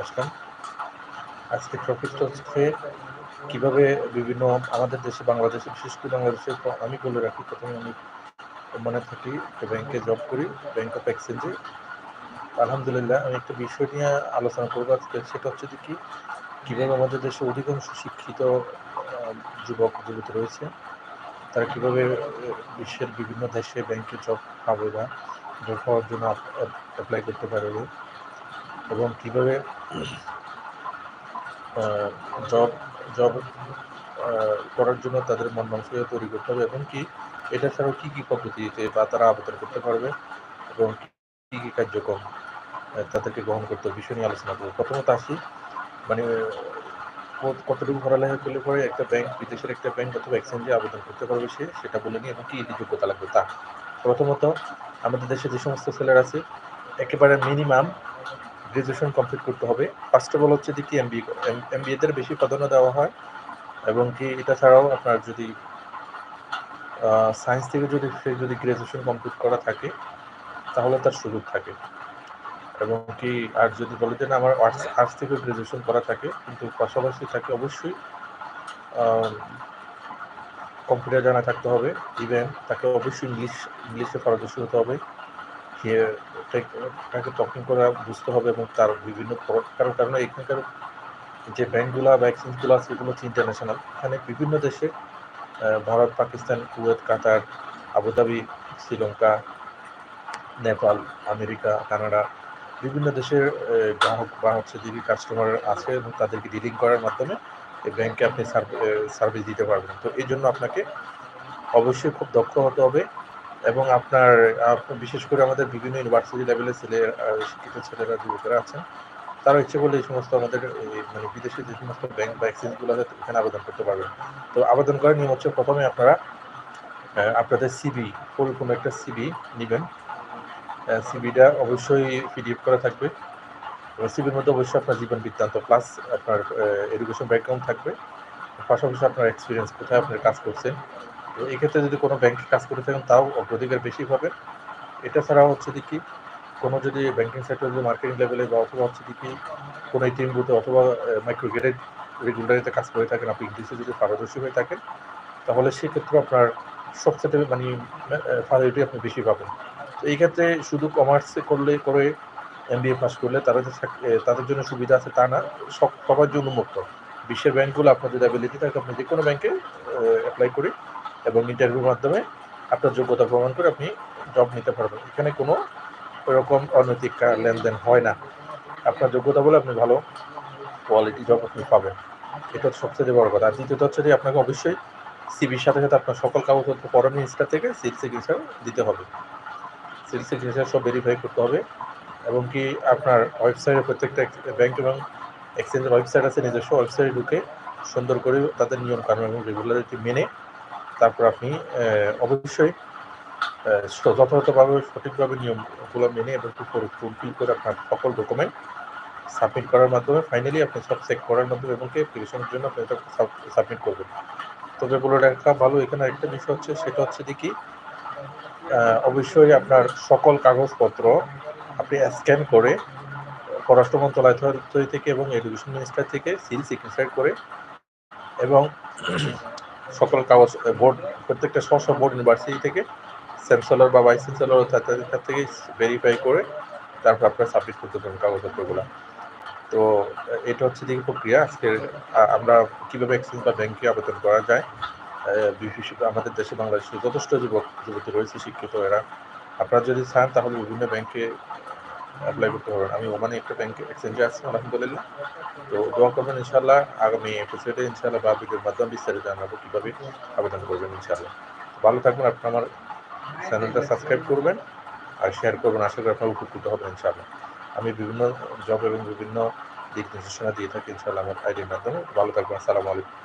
আসলাম। আজকে টপিকটা হচ্ছে কীভাবে বিভিন্ন আমাদের দেশে, বাংলাদেশে, বিশেষ করে বাংলাদেশে আমি বলে রাখি, প্রথমে আমি মনে থাকি ব্যাংকে জব করি ব্যাংক অফ এক্সচেঞ্জে আলহামদুলিল্লাহ, আমি একটা বিষয় নিয়ে আলোচনা করব আজকে, সেটা হচ্ছে যে কি, কীভাবে আমাদের দেশে অধিকাংশ শিক্ষিত যুবক, যুবতী রয়েছে, তারা কীভাবে বিশ্বের বিভিন্ন দেশে ব্যাংকে জব পাবে বা জব পাওয়ার জন্য অ্যাপ্লাই করতে পারবে। এবং কীভাবে জব জব করার জন্য তাদের মন মানসিকতা তৈরি করতে হবে এবং কি এটা ছাড়াও কী কী পদ্ধতিতে বা তারা আবেদন করতে পারবে এবং কী কী কার্যক্রম তাদেরকে গ্রহণ করতে হবে, বিষয় নিয়ে আলোচনা করব। প্রথমত আসি মানে কতটুকু পড়ালেখা করলে পরে একটা ব্যাংক বিদেশের একটা ব্যাংক অথবা এক্সচেঞ্জে আবেদন করতে পারবে সে, সেটা বলে নিয়ে এবং কী যোগ্যতা লাগবে তা। প্রথমত, আমাদের দেশে যে সমস্ত ছেলের আছে, একেবারে মিনিমাম গ্রাজুয়েশন কমপ্লিট করতে হবে। ফার্স্ট অফ অল হচ্ছে যে কি এম এমবিএদের বেশি প্রাধান্য দেওয়া হয় এবং কি এটা ছাড়াও আপনার যদি সায়েন্স থেকে যদি সে যদি গ্রাজুয়েশন কমপ্লিট করা থাকে, তাহলে তার সুযোগ থাকে। এবং কি আর যদি বলে যে না, আমার আর্টস আর্টস থেকে গ্রাজুয়েশন করা থাকে, কিন্তু পাশাপাশি তাকে অবশ্যই কম্পিউটার জানা থাকতে হবে। ইভেন তাকে অবশ্যই ইংলিশ ইংলিশে পারদর্শী হতে হবে। তাকে টকিং করা বুঝতে হবে এবং তার বিভিন্ন কারণ কারণ এখানকার যে ব্যাংকগুলো বা আছে, এগুলো হচ্ছে ইন্টারন্যাশনাল এখানে বিভিন্ন দেশে Bharat, Pakistan, Kuwait, Qatar, Abu Dhabi, Sri Lanka, Nepal, America, Canada বিভিন্ন দেশের গ্রাহক বা হচ্ছে যদি কাস্টমার আছে এবং তাদেরকে ডিলিং করার মাধ্যমে এই ব্যাংকে আপনি সার্ভিস দিতে পারবেন। তো এই জন্য আপনাকে অবশ্যই খুব দক্ষ হতে হবে। এবং আপনার বিশেষ করে আমাদের বিভিন্ন ইউনিভার্সিটি লেভেলের ছেলে শিক্ষিত ছেলেরা, যুবকেরা আছেন, তারা ইচ্ছে করলে এই সমস্ত আমাদের মানে বিদেশে যে সমস্ত ব্যাংক বা এক্সচেঞ্জগুলো আছে এখানে আবেদন করতে পারবেন। তো আবেদন করার নিয়ম হচ্ছে প্রথমে আপনারা আপনাদের সিবি কোনো একটা সিবি নেবেন। সিবিটা অবশ্যই পিডিএফ করা থাকবে। সিবির মধ্যে অবশ্যই আপনার জীবন বৃত্তান্ত প্লাস আপনার এডুকেশন ব্যাকগ্রাউন্ড থাকবে। পাশাপাশি আপনার এক্সপিরিয়েন্স কোথায় আপনার কাজ করছেন। তো এক্ষেত্রে যদি কোনো ব্যাংকে কাজ করে থাকেন, তাও অগ্রাধিকার বেশি পাবে এটা ছাড়াও হচ্ছে কি, কোনো যদি ব্যাংকিং সেক্টর যদি মার্কেটিং লেভেলে বা অথবা হচ্ছে কি, কোনো এটিএম বুথে অথবা মাইক্রো গেটেড রেগুলারিতে কাজ করে থাকেন, আপনি ইংলিশে যদি পারদর্শী হয়ে থাকেন, তাহলে সেক্ষেত্রে আপনার সবচেয়ে মানে ফ্যাসিলিটি আপনি বেশি পাবেন। তো এই ক্ষেত্রে শুধু কমার্সে করলে করে এম পাস করলে তারা যে তাদের জন্য সুবিধা আছে তা না, সব সবার জন্য মুক্ত বিশ্বের ব্যাংকগুলো আপনার যদি অ্যাবিলিটি থাকে, আপনি যে কোনো ব্যাংকে অ্যাপ্লাই করে এবং ইন্টারভিউর মাধ্যমে আপনার যোগ্যতা প্রমাণ করে আপনি জব নিতে পারবেন। এখানে কোনো ওরকম অনৈতিক লেনদেন হয় না। আপনার যোগ্যতা বলে আপনি ভালো কোয়ালিটি জব আপনি পাবেন। এটা সবচেয়ে বড় কথা। আর দ্বিতীয়ত হচ্ছে যে আপনাকে অবশ্যই সিবির সাথে সাথে আপনার সকল কাগজপত্র পরম ইনস্টা থেকে সিল সিগনেচার দিতে হবে। সিল সিগনেচার সব ভেরিফাই করতে হবে। এবং কি আপনার ওয়েবসাইটে প্রত্যেকটা ব্যাংক এবং এক্সচেঞ্জের ওয়েবসাইট আছে, নিজস্ব ওয়েবসাইটে ঢুকে সুন্দর করে তাদের নিয়ম কানুন এবং রেগুলারিটি মেনে তারপর আপনি অবশ্যই যথাযথভাবে সঠিকভাবে নিয়মগুলো মেনে এবং ফুলফিল করে আপনার সকল ডকুমেন্ট সাবমিট করার মাধ্যমে ফাইনালি আপনি সব চেক করার মাধ্যমে এবং অ্যাপ্লিকেশনের জন্য আপনি এটা সাবমিট করবেন। তবে বলে রাখা ভালো এখানে একটা বিষয় হচ্ছে, সেটা হচ্ছে কি অবশ্যই আপনার সকল কাগজপত্র আপনি স্ক্যান করে পররাষ্ট্র মন্ত্রণালয় থেকে এবং এডুকেশন মিনিস্টার থেকে সিল সিগনেচার করে এবং সকল কাগজ বোর্ড প্রত্যেকটা স্ব বোর্ড ইউনিভার্সিটি থেকে চ্যান্সেলর বা ভাইস চ্যান্সেলর তাদের কাছ থেকে ভেরিফাই করে তারপর আপনারা সাবমিট করতে পারেন কাগজপত্রগুলো। তো, এটা হচ্ছে দিকে প্রক্রিয়া। আজকে আমরা কীভাবে এক্সচেঞ্জ বা ব্যাংকে আবেদন করা যায় বিশেষ আমাদের দেশে বাংলাদেশে যথেষ্ট যুবক, যুবতী রয়েছে, শিক্ষিত এরা। আপনারা যদি চান তাহলে বিভিন্ন ব্যাংকে অ্যাপ্লাই করতে পারবেন আমি ওমানে একটা ব্যাংকে এক্সচেঞ্জে আছি, আলহামদুলিল্লাহ। তো দোয়া করবেন ইনশাল্লাহ আগামী এপিসোডে ইনশাল্লাহ বা ভিডিওর মাধ্যমে বিস্তারিত জানাব কীভাবে আবেদন করবেন ইনশাল্লাহ ভালো থাকবেন, আপনি আমার চ্যানেলটা সাবস্ক্রাইব করবেন আর শেয়ার করবেন। আশা করি আপনার উপকৃত হবেন ইনশাআল্লাহ। আমি বিভিন্ন জব এবং বিভিন্ন দিক নির্দেশনা দিয়ে থাকি ইনশাল্লাহ আমার আইডির মাধ্যমে। ভালো থাকবেন, আসসালামু আলাইকুম।